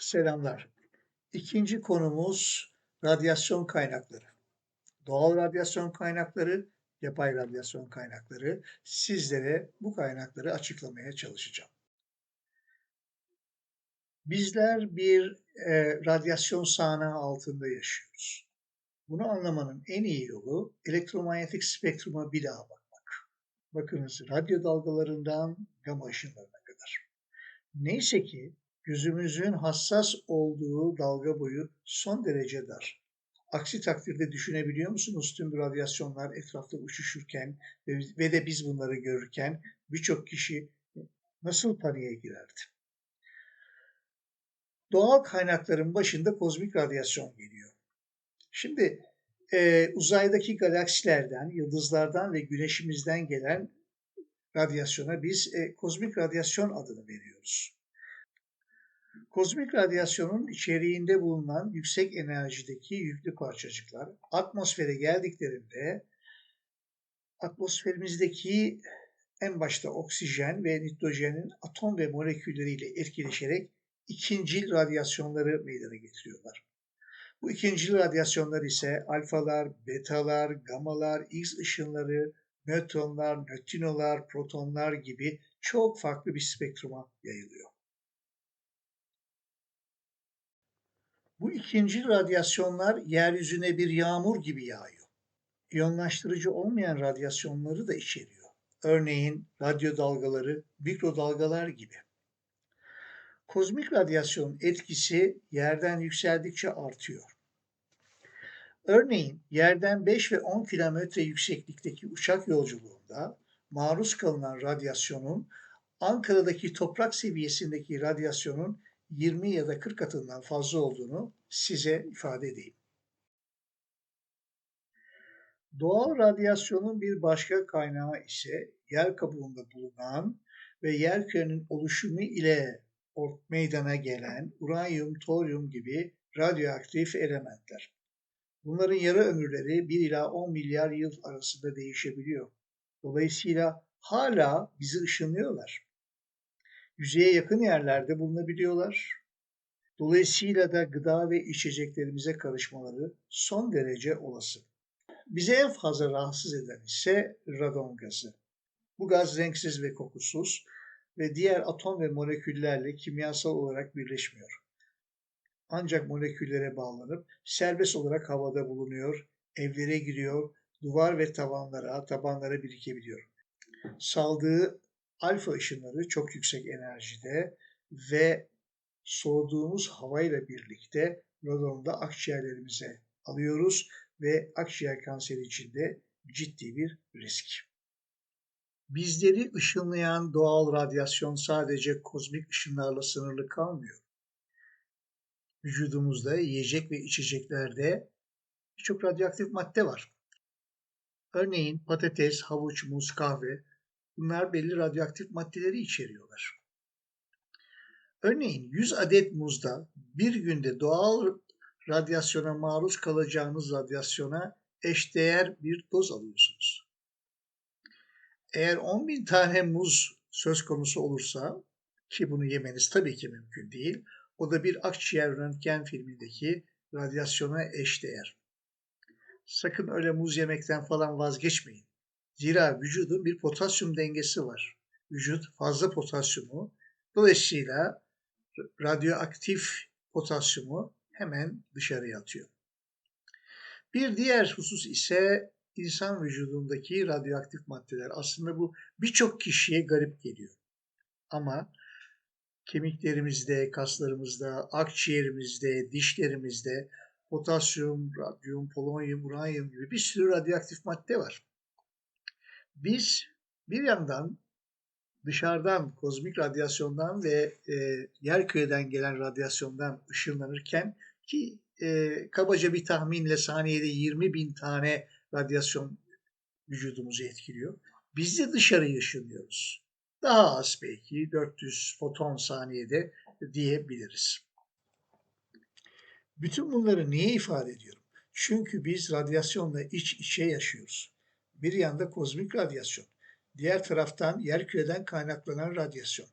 Selamlar. İkinci konumuz radyasyon kaynakları. Doğal radyasyon kaynakları, yapay radyasyon kaynakları. Sizlere bu kaynakları açıklamaya çalışacağım. Bizler bir e, radyasyon sahne altında yaşıyoruz. Bunu anlamanın en iyi yolu elektromanyetik spektruma bir daha bakmak. Bakınız radyo dalgalarından gama ışınlarına kadar. Neyse ki gözümüzün hassas olduğu dalga boyu son derece dar. Aksi takdirde düşünebiliyor musunuz tüm radyasyonlar etrafta uçuşurken ve de biz bunları görürken birçok kişi nasıl paniğe girerdi? Doğal kaynakların başında kozmik radyasyon geliyor. Şimdi e, uzaydaki galaksilerden, yıldızlardan ve güneşimizden gelen radyasyona biz e, kozmik radyasyon adını veriyoruz. Kozmik radyasyonun içeriğinde bulunan yüksek enerjideki yüklü parçacıklar atmosfere geldiklerinde atmosferimizdeki en başta oksijen ve nitrojenin atom ve molekülleriyle etkileşerek ikincil radyasyonları meydana getiriyorlar. Bu ikincil radyasyonlar ise alfalar, betalar, gamalar, X ışınları, nötronlar, nötrinolar, protonlar gibi çok farklı bir spektruma yayılıyor. Bu ikinci radyasyonlar yeryüzüne bir yağmur gibi yağıyor. İyonlaştırıcı olmayan radyasyonları da içeriyor. Örneğin radyo dalgaları, mikrodalgalar gibi. Kozmik radyasyon etkisi yerden yükseldikçe artıyor. Örneğin yerden 5 ve 10 kilometre yükseklikteki uçak yolculuğunda maruz kalınan radyasyonun Ankara'daki toprak seviyesindeki radyasyonun 20 ya da 40 katından fazla olduğunu size ifade edeyim. Doğal radyasyonun bir başka kaynağı ise yer kabuğunda bulunan ve yer kürenin oluşumu ile meydana gelen uranyum, toryum gibi radyoaktif elementler. Bunların yarı ömürleri 1 ila 10 milyar yıl arasında değişebiliyor. Dolayısıyla hala bizi ışınlıyorlar yüzeye yakın yerlerde bulunabiliyorlar. Dolayısıyla da gıda ve içeceklerimize karışmaları son derece olası. Bize en fazla rahatsız eden ise radon gazı. Bu gaz renksiz ve kokusuz ve diğer atom ve moleküllerle kimyasal olarak birleşmiyor. Ancak moleküllere bağlanıp serbest olarak havada bulunuyor, evlere giriyor, duvar ve tavanlara, tabanlara birikebiliyor. Saldığı alfa ışınları çok yüksek enerjide ve soğuduğumuz havayla birlikte radonu da akciğerlerimize alıyoruz ve akciğer kanseri içinde ciddi bir risk. Bizleri ışınlayan doğal radyasyon sadece kozmik ışınlarla sınırlı kalmıyor. Vücudumuzda yiyecek ve içeceklerde birçok radyoaktif madde var. Örneğin patates, havuç, muz, kahve Bunlar belli radyoaktif maddeleri içeriyorlar. Örneğin 100 adet muzda bir günde doğal radyasyona maruz kalacağınız radyasyona eşdeğer bir doz alıyorsunuz. Eğer 10 bin tane muz söz konusu olursa ki bunu yemeniz tabii ki mümkün değil. O da bir akciğer röntgen filmindeki radyasyona eşdeğer. Sakın öyle muz yemekten falan vazgeçmeyin. Zira vücudun bir potasyum dengesi var. Vücut fazla potasyumu dolayısıyla radyoaktif potasyumu hemen dışarıya atıyor. Bir diğer husus ise insan vücudundaki radyoaktif maddeler. Aslında bu birçok kişiye garip geliyor. Ama kemiklerimizde, kaslarımızda, akciğerimizde, dişlerimizde potasyum, radyum, polonyum, uranyum gibi bir sürü radyoaktif madde var. Biz bir yandan dışarıdan kozmik radyasyondan ve e, yer küreden gelen radyasyondan ışınlanırken ki e, kabaca bir tahminle saniyede 20 bin tane radyasyon vücudumuzu etkiliyor. Biz de dışarı ışınlıyoruz. Daha az belki 400 foton saniyede diyebiliriz. Bütün bunları niye ifade ediyorum? Çünkü biz radyasyonla iç içe yaşıyoruz. Bir yanda kozmik radyasyon, diğer taraftan yer küreden kaynaklanan radyasyon.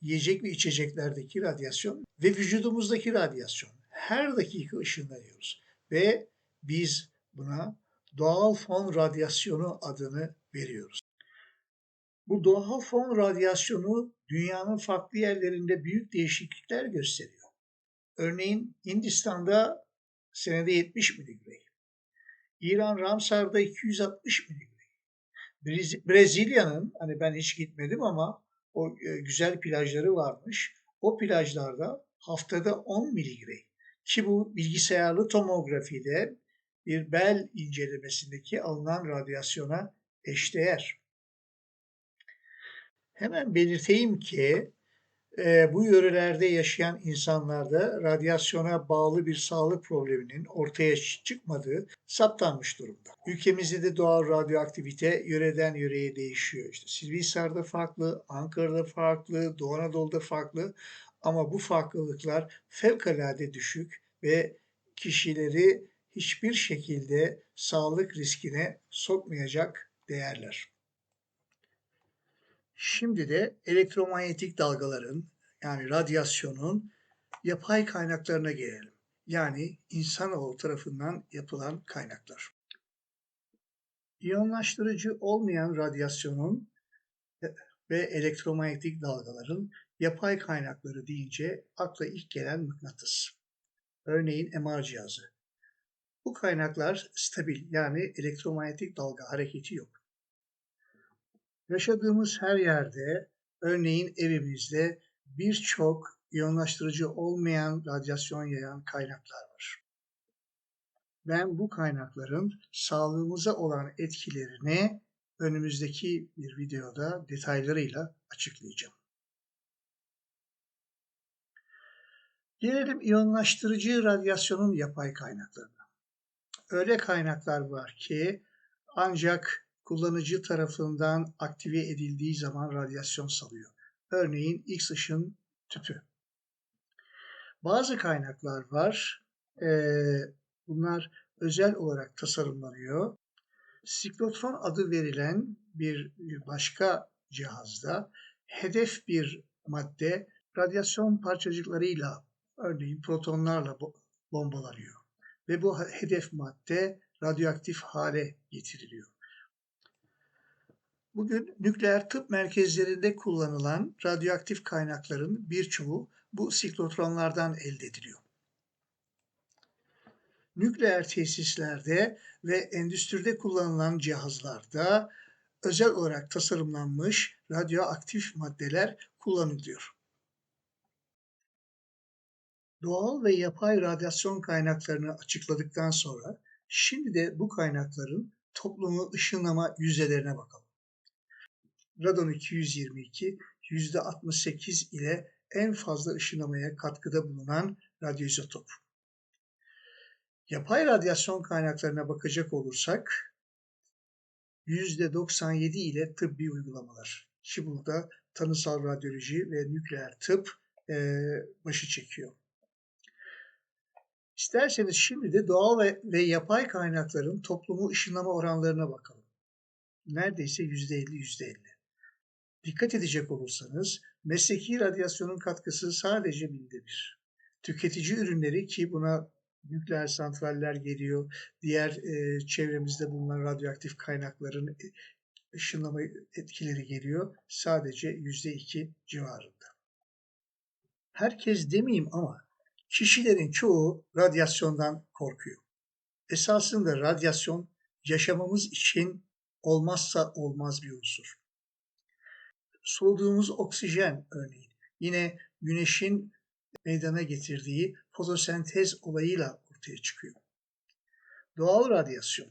yiyecek ve içeceklerdeki radyasyon ve vücudumuzdaki radyasyon. Her dakika ışınlanıyoruz ve biz buna doğal fon radyasyonu adını veriyoruz. Bu doğal fon radyasyonu dünyanın farklı yerlerinde büyük değişiklikler gösteriyor. Örneğin Hindistan'da senede 70 miligram, İran Ramsar'da 260 miligram, Brezilya'nın hani ben hiç gitmedim ama o e, güzel plajları varmış. O plajlarda haftada 10 miligram ki bu bilgisayarlı tomografide bir bel incelemesindeki alınan radyasyona eşdeğer. Hemen belirteyim ki e, bu yörelerde yaşayan insanlarda radyasyona bağlı bir sağlık probleminin ortaya çıkmadığı saptanmış durumda. Ülkemizde de doğal radyoaktivite yöreden yöreye değişiyor. İşte Sivrihisar'da farklı, Ankara'da farklı, Doğu Anadolu'da farklı ama bu farklılıklar fevkalade düşük ve kişileri hiçbir şekilde sağlık riskine sokmayacak değerler. Şimdi de elektromanyetik dalgaların yani radyasyonun yapay kaynaklarına gelelim. Yani insanoğlu tarafından yapılan kaynaklar. İyonlaştırıcı olmayan radyasyonun ve elektromanyetik dalgaların yapay kaynakları deyince akla ilk gelen mıknatıs. Örneğin MR cihazı. Bu kaynaklar stabil yani elektromanyetik dalga hareketi yok. Yaşadığımız her yerde, örneğin evimizde birçok iyonlaştırıcı olmayan radyasyon yayan kaynaklar var. Ben bu kaynakların sağlığımıza olan etkilerini önümüzdeki bir videoda detaylarıyla açıklayacağım. Gelelim iyonlaştırıcı radyasyonun yapay kaynaklarına. Öyle kaynaklar var ki ancak kullanıcı tarafından aktive edildiği zaman radyasyon salıyor. Örneğin X ışın tüpü. Bazı kaynaklar var. bunlar özel olarak tasarımlanıyor. Siklotron adı verilen bir başka cihazda hedef bir madde radyasyon parçacıklarıyla örneğin protonlarla bombalanıyor. Ve bu hedef madde radyoaktif hale getiriliyor. Bugün nükleer tıp merkezlerinde kullanılan radyoaktif kaynakların birçoğu bu siklotronlardan elde ediliyor. Nükleer tesislerde ve endüstride kullanılan cihazlarda özel olarak tasarımlanmış radyoaktif maddeler kullanılıyor. Doğal ve yapay radyasyon kaynaklarını açıkladıktan sonra şimdi de bu kaynakların toplumu ışınlama yüzdelerine bakalım radon 222 %68 ile en fazla ışınlamaya katkıda bulunan radyoizotop. Yapay radyasyon kaynaklarına bakacak olursak %97 ile tıbbi uygulamalar. Ki burada tanısal radyoloji ve nükleer tıp e, başı çekiyor. İsterseniz şimdi de doğal ve, ve yapay kaynakların toplumu ışınlama oranlarına bakalım. Neredeyse %50 %50. Dikkat edecek olursanız mesleki radyasyonun katkısı sadece binde bir. Tüketici ürünleri ki buna nükleer santraller geliyor, diğer e, çevremizde bulunan radyoaktif kaynakların e, ışınlama etkileri geliyor sadece yüzde iki civarında. Herkes demeyeyim ama kişilerin çoğu radyasyondan korkuyor. Esasında radyasyon yaşamamız için olmazsa olmaz bir unsur soluduğumuz oksijen örneğin yine güneşin meydana getirdiği fotosentez olayıyla ortaya çıkıyor. Doğal radyasyon.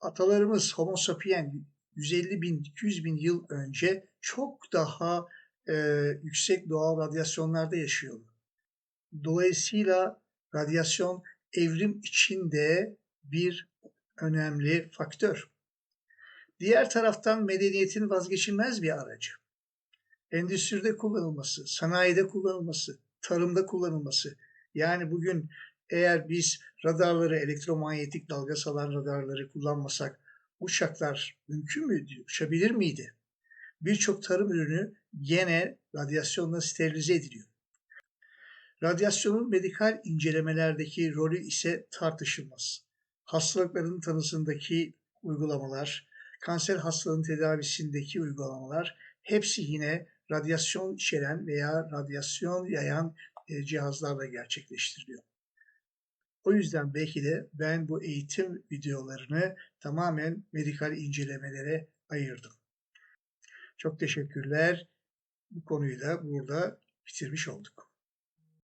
Atalarımız Homo sapien 150 bin, 200 bin yıl önce çok daha e, yüksek doğal radyasyonlarda yaşıyordu. Dolayısıyla radyasyon evrim içinde bir önemli faktör. Diğer taraftan medeniyetin vazgeçilmez bir aracı. Endüstride kullanılması, sanayide kullanılması, tarımda kullanılması. Yani bugün eğer biz radarları, elektromanyetik dalga salan radarları kullanmasak uçaklar mümkün müydü, uçabilir miydi? birçok tarım ürünü gene radyasyonla sterilize ediliyor. Radyasyonun medikal incelemelerdeki rolü ise tartışılmaz. Hastalıkların tanısındaki uygulamalar, kanser hastalığının tedavisindeki uygulamalar hepsi yine radyasyon içeren veya radyasyon yayan e, cihazlarla gerçekleştiriliyor. O yüzden belki de ben bu eğitim videolarını tamamen medikal incelemelere ayırdım. Çok teşekkürler. Bu konuyu da burada bitirmiş olduk.